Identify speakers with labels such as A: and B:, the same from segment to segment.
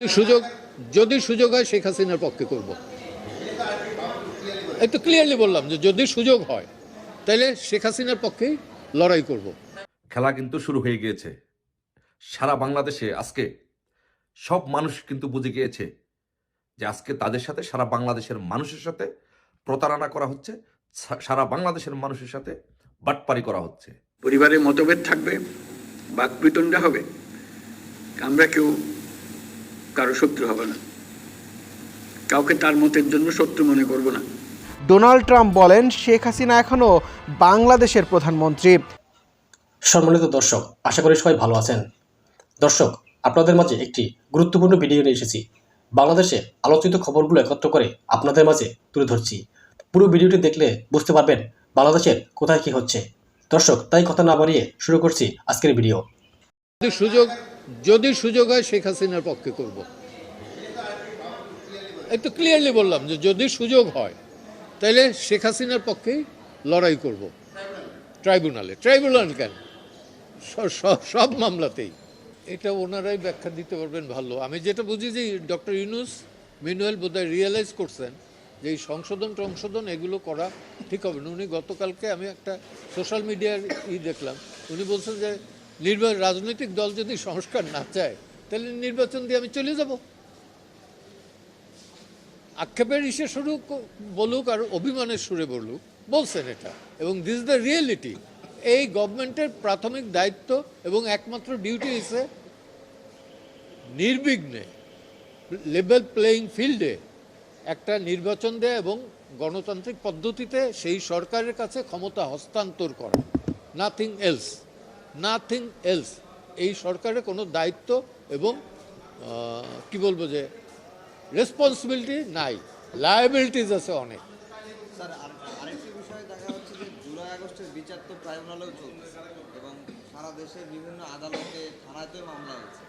A: সুযোগ যদি সুযোগ হয় শেখ হাসিনার পক্ষে করব। এই তো ক্লিয়ারলি বললাম যে যদি সুযোগ হয় তাহলে শেখ হাসিনার পক্ষেই লড়াই করব।
B: খেলা কিন্তু শুরু হয়ে গিয়েছে। সারা বাংলাদেশে আজকে সব মানুষ কিন্তু বুঝে গিয়েছে যে আজকে তাদের সাথে সারা বাংলাদেশের মানুষের সাথে প্রতারণা করা হচ্ছে সারা বাংলাদেশের মানুষের সাথে বাটপারি করা হচ্ছে।
C: পরিবারে মতভেদ থাকবে বাক বিতণ্ডা হবে। আমরা কেউ কারও শত্রু হবে না। কাউকে তার মতের জন্য শত্রু মনে করব না।
D: ডোনাল্ড ট্রাম্প বলেন শেখ হাসিনা এখনও বাংলাদেশের প্রধানমন্ত্রী।
E: সম্মানিত দর্শক আশা করি সবাই ভালো আছেন। দর্শক আপনাদের মাঝে একটি গুরুত্বপূর্ণ ভিডিও নিয়ে এসেছি। বাংলাদেশে আলোচিত খবরগুলো একত্র করে আপনাদের মাঝে তুলে ধরছি। পুরো ভিডিওটি দেখলে বুঝতে পারবেন বাংলাদেশের কোথায় কি হচ্ছে। দর্শক তাই কথা না বাড়িয়ে শুরু করছি আজকের ভিডিও।
A: সুযোগ যদি সুযোগ হয় শেখ হাসিনার পক্ষে করব। তো ক্লিয়ারলি বললাম যে যদি সুযোগ হয় তাহলে শেখ হাসিনার পক্ষেই লড়াই করব। ট্রাইব্যুনালে। ট্রাইব্যুনাল কেন? সব মামলাতেই। এটা ওনারাই ব্যাখ্যা দিতে পারবেন ভালো। আমি যেটা বুঝি যে ডক্টর ইউনুস মিনুয়েল বোধহয় রিয়েলাইজ করছেন যে এই সংশোধন টংশোধন এগুলো করা ঠিক হবে না। উনি গতকালকে আমি একটা সোশ্যাল মিডিয়ার ই দেখলাম। উনি বলছেন যে নির্বাচন, রাজনৈতিক দল যদি সংস্কার না চায়, তাহলে নির্বাচন দিয়ে আমি চলে যাব। আক্ষেপের ইসে শুরু বলুক আর অভিমানের সুরে বলুক, বলছেন এটা। এবং দিস দ্য রিয়েলিটি এই গভর্নমেন্টের প্রাথমিক দায়িত্ব এবং একমাত্র ডিউটি হিসেবে নির্বিঘ্নে লেভেল প্লেয়িং ফিল্ডে একটা নির্বাচন দেয় এবং গণতান্ত্রিক পদ্ধতিতে সেই সরকারের কাছে ক্ষমতা হস্তান্তর করা নাথিং এলস নাথিং এলস এই সরকারের কোনো দায়িত্ব এবং কি বলব যে রেসপন্সিবিলিটি নাই। লায়াবিলিটিস আছে অনেক।
F: স্যার, আর আরেকটি বিষয় দেখা যাচ্ছে যে, জুলাই আগস্টের বিচার তো ট্রাইব্যুনালেও চলছে এবং সারা দেশের বিভিন্ন আদালতে, থানাতেও মামলা হয়েছে।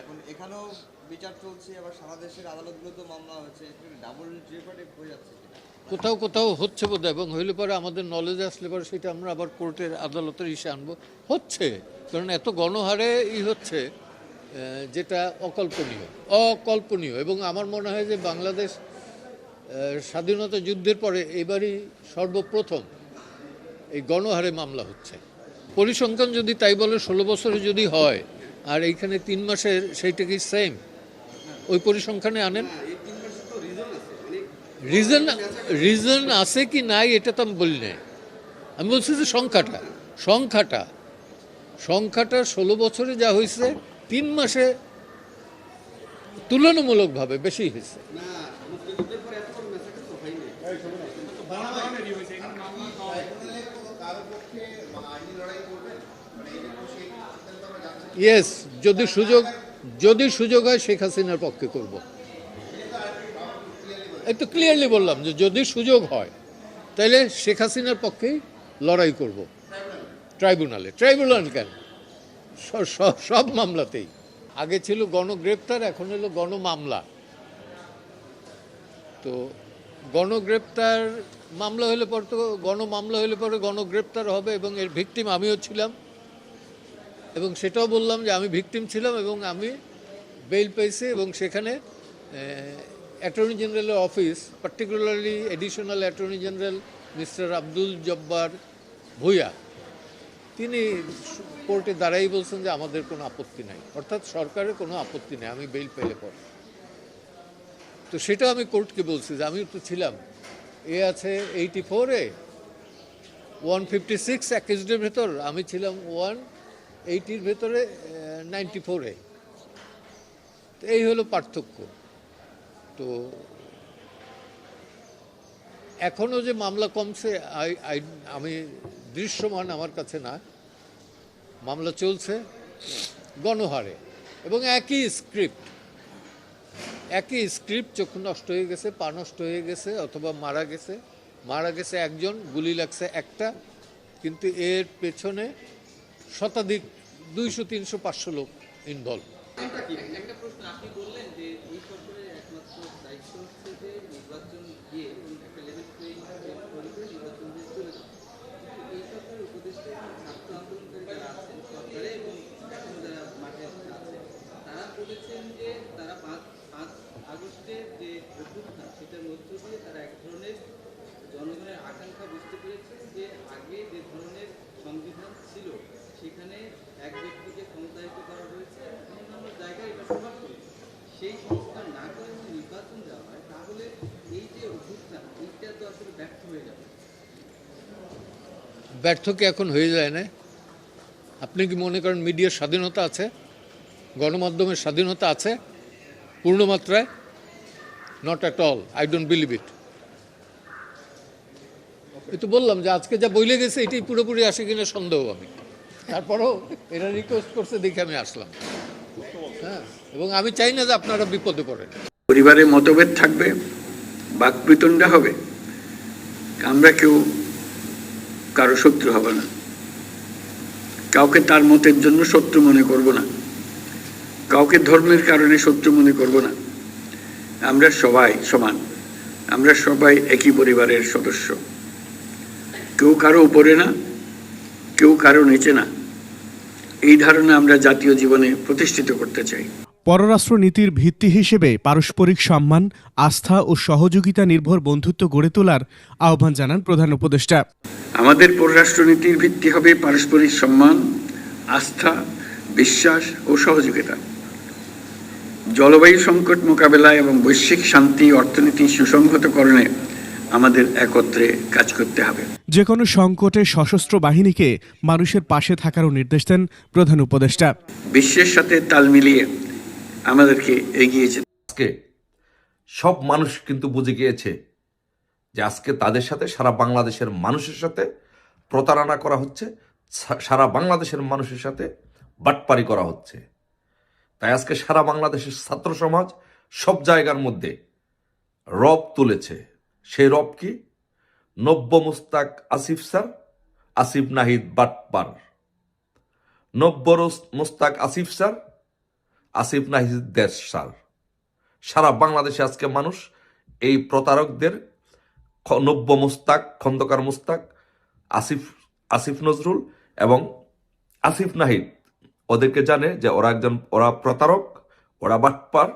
F: এখন এখানেও বিচার চলছে, আবার সারা দেশের আদালতগুলোতেও মামলা হয়েছে। ডাবল জেপার্ডি হয়ে যাচ্ছে।
A: কোথাও কোথাও হচ্ছে বোধ এবং হইলে পরে আমাদের নলেজ আসলে পরে সেটা আমরা আবার কোর্টের আদালতের ইসে আনব। হচ্ছে, কারণ এত গণহারে ই হচ্ছে যেটা অকল্পনীয় অকল্পনীয়। এবং আমার মনে হয় যে বাংলাদেশ স্বাধীনতা যুদ্ধের পরে এবারই সর্বপ্রথম এই গণহারে মামলা হচ্ছে। পরিসংখ্যান যদি তাই বলে ষোলো বছরে যদি হয়, আর এইখানে তিন মাসের, সেইটা কি সেম ওই পরিসংখ্যানে আনেন? রিজন রিজন আছে কি নাই, এটা তো আমি বলি নাই। আমি বলছি যে সংখ্যাটা সংখ্যাটা সংখ্যাটা ষোলো বছরে যা হয়েছে, তিন মাসে তুলনামূলকভাবে বেশি হয়েছে। ইয়েস যদি সুযোগ যদি সুযোগ হয় শেখ হাসিনার পক্ষে করব। তো ক্লিয়ারলি বললাম যে যদি সুযোগ হয় তাহলে শেখ হাসিনার পক্ষেই লড়াই করব। ট্রাইব্যুনালে ট্রাইব্যুনাল কেন? সব মামলাতেই। আগে ছিল গণগ্রেপ্তার, এখন হলো গণমামলা। তো গণগ্রেপ্তার মামলা হলে পরে তো, গণমামলা হলে পরে গণগ্রেপ্তার হবে এবং এর ভিকটিম আমিও ছিলাম। এবং সেটাও বললাম যে আমি ভিকটিম ছিলাম এবং আমি বেল পেয়েছি এবং সেখানে অ্যাটর্নি জেনারেলের office particularly additional attorney general mister Abdul Jabbar Bhuiyan তিনি কোর্টে দাঁড়াই বলছেন যে আমাদের কোনো আপত্তি নাই। অর্থাৎ সরকারের কোনো আপত্তি নেই, আমি বেল পেলে পর। তো সেটা আমি কোর্টকে বলছি যে আমি তো ছিলাম। এ আছে এইটি ফোরে ওয়ান ফিফটি সিক্স অ্যাকেজডের ভেতর, আমি ছিলাম ওয়ান এইটির ভেতরে নাইনটি ফোরে এই হলো পার্থক্য। তো এখনও যে মামলা কমছে আমি দৃশ্যমান আমার কাছে না। মামলা চলছে গণহারে এবং একই স্ক্রিপ্ট একই স্ক্রিপ্ট চক্ষু নষ্ট হয়ে গেছে, পা নষ্ট হয়ে গেছে, অথবা মারা গেছে। মারা গেছে একজন, গুলি লাগছে একটা, কিন্তু এর পেছনে শতাধিক, দুইশো, তিনশো, পাঁচশো লোক ইনভলভ
G: একটা প্রশ্ন, আপনি বললেন যে এই সরকার উপদেষ্টা এবং যারা আছেন সরকারে এবং এখন যারা মাঠে আছে তারা বলেছেন যে তারা পাঁচ পাঁচ আগস্টের যে অভ্যুত্থান সেটার মধ্য দিয়ে তারা এক ধরনের ব্যর্থ
A: কি এখন হয়ে যায় না আপনি কি মনে করেন মিডিয়ার স্বাধীনতা আছে? গণমাধ্যমের স্বাধীনতা আছে? পূর্ণমাত্রায় not at all I don't believe it এই তো বললাম যে আজকে যা বইলে গেছে, এটাই পুরোপুরি আসে কিনা সন্দেহ আমি তারপরেও এরা রিকোয়েস্ট করছে দেখে আমি আসলাম। হ্যাঁ এবং আমি চাই না যে আপনারা বিপদে পড়েন।
C: পরিবারে মতভেদ থাকবে বাকবিতণ্ডা হবে। আমরা কেউ কারও শত্রু হব না। কাউকে তার মতের জন্য শত্রু মনে করব না। কাউকে ধর্মের কারণে শত্রু মনে করব না। আমরা সবাই সমান। আমরা সবাই একই পরিবারের সদস্য। কেউ কারও উপরে না, কেউ কারও নিচে না। এই ধারণা আমরা জাতীয় জীবনে প্রতিষ্ঠিত করতে চাই।
H: পররাষ্ট্রনীতির ভিত্তি হিসেবে পারস্পরিক সম্মান আস্থা ও সহযোগিতা নির্ভর বন্ধুত্ব গড়ে তোলার আহ্বান জানান প্রধান উপদেষ্টা।
C: আমাদের পররাষ্ট্রনীতির ভিত্তি হবে পারস্পরিক সম্মান আস্থা বিশ্বাস ও সহযোগিতা। জলবায়ু সংকট মোকাবেলা এবং বৈশ্বিক শান্তি অর্থনীতি সুসংহতকরণে আমাদের একত্রে কাজ করতে হবে।
H: যে কোনো সংকটে সশস্ত্র বাহিনীকে মানুষের পাশে থাকারও নির্দেশ দেন প্রধান উপদেষ্টা।
C: বিশ্বের সাথে তাল মিলিয়ে আমাদেরকে এগিয়ে
B: আজকে সব মানুষ কিন্তু বুঝে গিয়েছে যে আজকে তাদের সাথে সারা বাংলাদেশের মানুষের সাথে প্রতারণা করা হচ্ছে সারা বাংলাদেশের মানুষের সাথে বাটপারি করা হচ্ছে। তাই আজকে সারা বাংলাদেশের ছাত্র সমাজ সব জায়গার মধ্যে রব তুলেছে। সেই রব কি? নব্য মুস্তাক আসিফ স্যার, আসিফ নাহিদ বাটপার। নব্য মুস্তাক আসিফ স্যার আসিফ নাহিদ দেশ সার। সারা বাংলাদেশে আজকে মানুষ এই প্রতারকদের নব্য মুস্তাক, খন্দকার মুস্তাক, আসিফ আসিফ নজরুল এবং আসিফ নাহিদ। ওদেরকে জানে যে ওরা একজন, ওরা প্রতারক, ওরা বাটপার,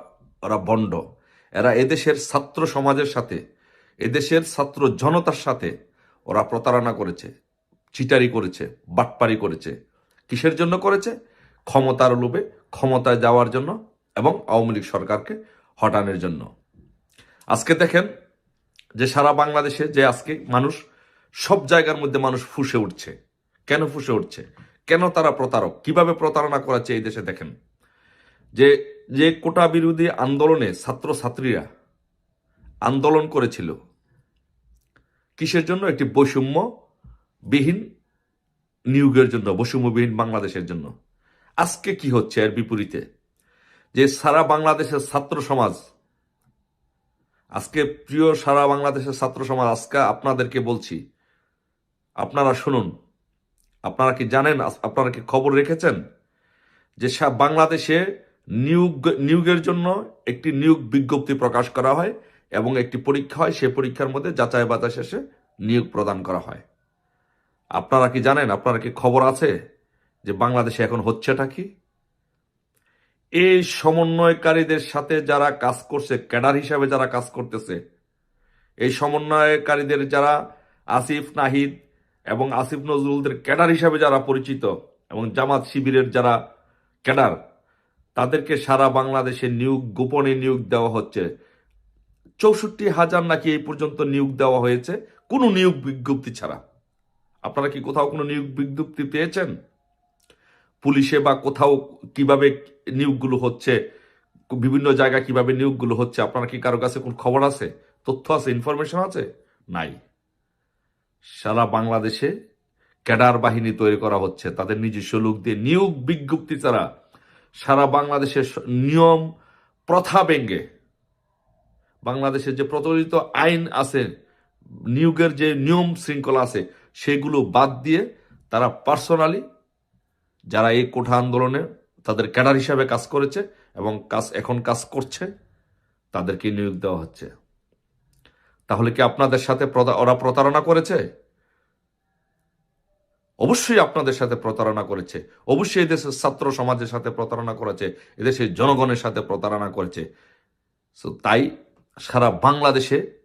B: ওরা বন্ড এরা এদেশের ছাত্র সমাজের সাথে, এদেশের ছাত্র জনতার সাথে ওরা প্রতারণা করেছে, চিটারি করেছে, বাটপারি করেছে। কিসের জন্য করেছে? ক্ষমতার লোভে ক্ষমতায় যাওয়ার জন্য এবং আওয়ামী লীগ সরকারকে হটানোর জন্য। আজকে দেখেন যে সারা বাংলাদেশে যে আজকে মানুষ সব জায়গার মধ্যে মানুষ ফুসে উঠছে। কেন ফুসে উঠছে? কেন তারা প্রতারক? কীভাবে প্রতারণা করাচ্ছে এই দেশে দেখেন। যে যে কোটা বিরোধী আন্দোলনে ছাত্র ছাত্রীরা আন্দোলন করেছিল, কিসের জন্য? একটি বৈষম্যবিহীন নিয়োগের জন্য, বৈষম্যবিহীন বাংলাদেশের জন্য। আজকে কি হচ্ছে এর বিপরীতে? যে সারা বাংলাদেশের ছাত্র সমাজ, আজকে প্রিয় সারা বাংলাদেশের ছাত্র সমাজ, আজকে আপনাদেরকে বলছি, আপনারা শুনুন, আপনারা কি জানেন আপনারা কি খবর রেখেছেন যে বাংলাদেশে নিয়োগ, নিয়োগের জন্য একটি নিয়োগ বিজ্ঞপ্তি প্রকাশ করা হয় এবং একটি পরীক্ষা হয়, সে পরীক্ষার মধ্যে যাচাই বাছাই শেষে নিয়োগ প্রদান করা হয়। আপনারা কি জানেন, আপনারা কি খবর আছে? যে বাংলাদেশে এখন হচ্ছেটা কি? এই সমন্বয়কারীদের সাথে যারা কাজ করছে, ক্যাডার হিসাবে যারা কাজ করতেছে, এই সমন্বয়কারীদের যারা আসিফ, নাহিদ এবং আসিফ নজরুলদের ক্যাডার হিসাবে যারা পরিচিত এবং জামাত শিবিরের যারা ক্যাডার, তাদেরকে সারা বাংলাদেশে নিয়োগ, গোপনে নিয়োগ দেওয়া হচ্ছে। চৌষট্টি হাজার নাকি এই পর্যন্ত নিয়োগ দেওয়া হয়েছে, কোনো নিয়োগ বিজ্ঞপ্তি ছাড়া। আপনারা কি কোথাও কোনো নিয়োগ বিজ্ঞপ্তি পেয়েছেন? পুলিশে বা কোথাও কীভাবে নিয়োগগুলো হচ্ছে, বিভিন্ন জায়গায় কীভাবে নিয়োগগুলো হচ্ছে, আপনারা কি কারও কাছে কোন খবর আছে? তথ্য আছে? ইনফরমেশন আছে? নাই। সারা বাংলাদেশে ক্যাডার বাহিনী তৈরি করা হচ্ছে। তাদের নিজস্ব লোক দিয়ে নিয়োগ বিজ্ঞপ্তি ছাড়া সারা বাংলাদেশের নিয়ম প্রথা ব্যঙ্গে বাংলাদেশের যে প্রচলিত আইন আছে, নিয়োগের যে নিয়ম শৃঙ্খলা আছে, সেগুলো বাদ দিয়ে তারা পার্সোনালি যারা এই কোঠা আন্দোলনে তাদের ক্যাডার হিসাবে কাজ করেছে এবং কাজ এখন কাজ করছে তাদেরকে নিয়োগ দেওয়া হচ্ছে। তাহলে কি আপনাদের সাথে ওরা প্রতারণা করেছে? অবশ্যই আপনাদের সাথে প্রতারণা করেছে। অবশ্যই এদেশের ছাত্র সমাজের সাথে প্রতারণা করেছে এদেশের জনগণের সাথে প্রতারণা করেছে। So, তাই সারা বাংলাদেশে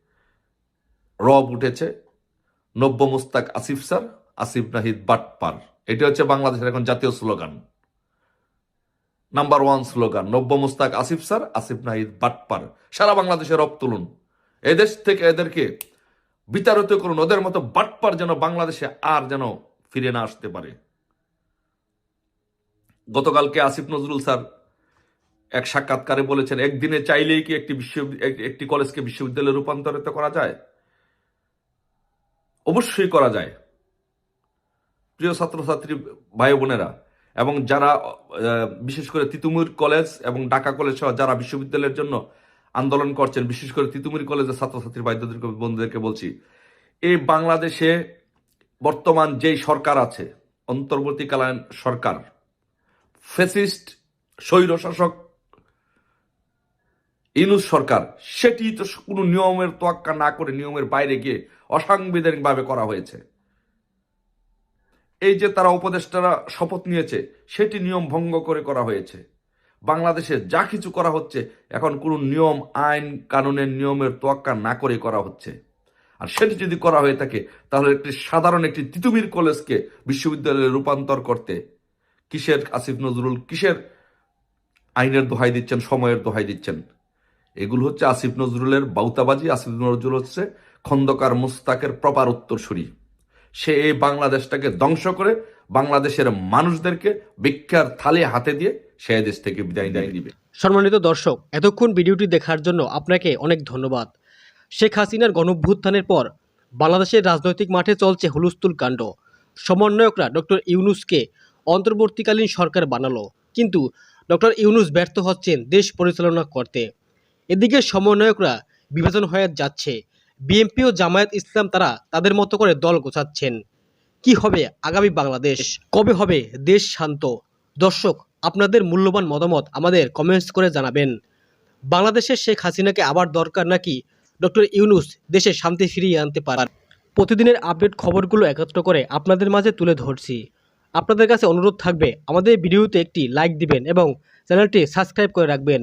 B: রব উঠেছে। নব্য মুস্তাক আসিফ স্যার আসিফ নাহিদ বাটপার। এটি হচ্ছে বাংলাদেশের এখন জাতীয় স্লোগান। নাম্বার ওয়ান স্লোগান, নব্য মুস্তাক আসিফ স্যার, আসিফ নাহিদ বাটপার। সারা বাংলাদেশে রব তুলুন। এদেশ থেকে এদেরকে বিতাড়িত করুন। ওদের মতো বাটপার যেন বাংলাদেশে আর যেন ফিরে না আসতে পারে। গতকালকে আসিফ নজরুল স্যার এক সাক্ষাৎকারে বলেছেন, একদিনে চাইলেই কি একটি বিশ্ব একটি কলেজকে বিশ্ববিদ্যালয়ে রূপান্তরিত করা যায়? অবশ্যই করা যায়। প্রিয় ছাত্রছাত্রী ভাই বোনেরা, এবং যারা বিশেষ করে তিতুমির কলেজ এবং ঢাকা কলেজ সহ যারা বিশ্ববিদ্যালয়ের জন্য আন্দোলন করছেন, বিশেষ করে তিতুমির কলেজের ছাত্রছাত্রী ভাইদেরকে বন্ধুদেরকে বলছি এই বাংলাদেশে বর্তমান যেই সরকার আছে, অন্তর্বর্তীকালীন সরকার ফেসিস্ট স্বৈর শাসক ইনুস সরকার সেটি তো কোনো নিয়মের তোয়াক্কা না করে নিয়মের বাইরে গিয়ে অসাংবিধানিকভাবে করা হয়েছে। এই যে তারা উপদেষ্টারা শপথ নিয়েছে, সেটি নিয়ম ভঙ্গ করে করা হয়েছে। বাংলাদেশে যা কিছু করা হচ্ছে, এখন কোনো নিয়ম, আইন, কানুনের নিয়মের তোয়াক্কা না করে করা হচ্ছে। আর সেটি যদি করা হয়ে থাকে, তাহলে একটি সাধারণ একটি তিতুমির কলেজকে বিশ্ববিদ্যালয়ে রূপান্তর করতে কিসের, আসিফ নজরুল, কিসের আইনের দোহাই দিচ্ছেন, সময়ের দোহাই দিচ্ছেন? এগুলো হচ্ছে আসিফ নজরুলের বাউতাবাজি, আসিফ নজরুল হচ্ছে খন্দকার মুস্তাকের প্রপার উত্তরসূরি। সে এই বাংলাদেশটাকে ধ্বংস করে বাংলাদেশের মানুষদেরকে ভিক্ষার থালে হাতে দিয়ে সে দেশ থেকে বিদায় দেয় দিবে
E: সম্মানিত দর্শক এতক্ষণ ভিডিওটি দেখার জন্য আপনাকে অনেক ধন্যবাদ। শেখ হাসিনার গণভ্যুত্থানের পর বাংলাদেশের রাজনৈতিক মাঠে চলছে হুলস্থুল কাণ্ড। সমন্বয়করা ডক্টর ইউনুসকে অন্তর্বর্তীকালীন সরকার বানালো। কিন্তু ডক্টর ইউনুস ব্যর্থ হচ্ছেন দেশ পরিচালনা করতে। এদিকে সমন্বয়করা বিভাজন হয়ে যাচ্ছে। বিএনপি ও জামায়াত ইসলাম তারা তাদের মতো করে দল গোছাচ্ছেন। কি হবে আগামী বাংলাদেশ? কবে হবে দেশ শান্ত? দর্শক, আপনাদের মূল্যবান মতামত আমাদের কমেন্টস করে জানাবেন। বাংলাদেশের শেখ হাসিনাকে আবার দরকার নাকি ডক্টর ইউনুস দেশে শান্তি ফিরিয়ে আনতে পারার? প্রতিদিনের আপডেট খবরগুলো একত্র করে আপনাদের মাঝে তুলে ধরছি। আপনাদের কাছে অনুরোধ থাকবে আমাদের ভিডিওতে একটি লাইক দিবেন এবং চ্যানেলটি সাবস্ক্রাইব করে রাখবেন।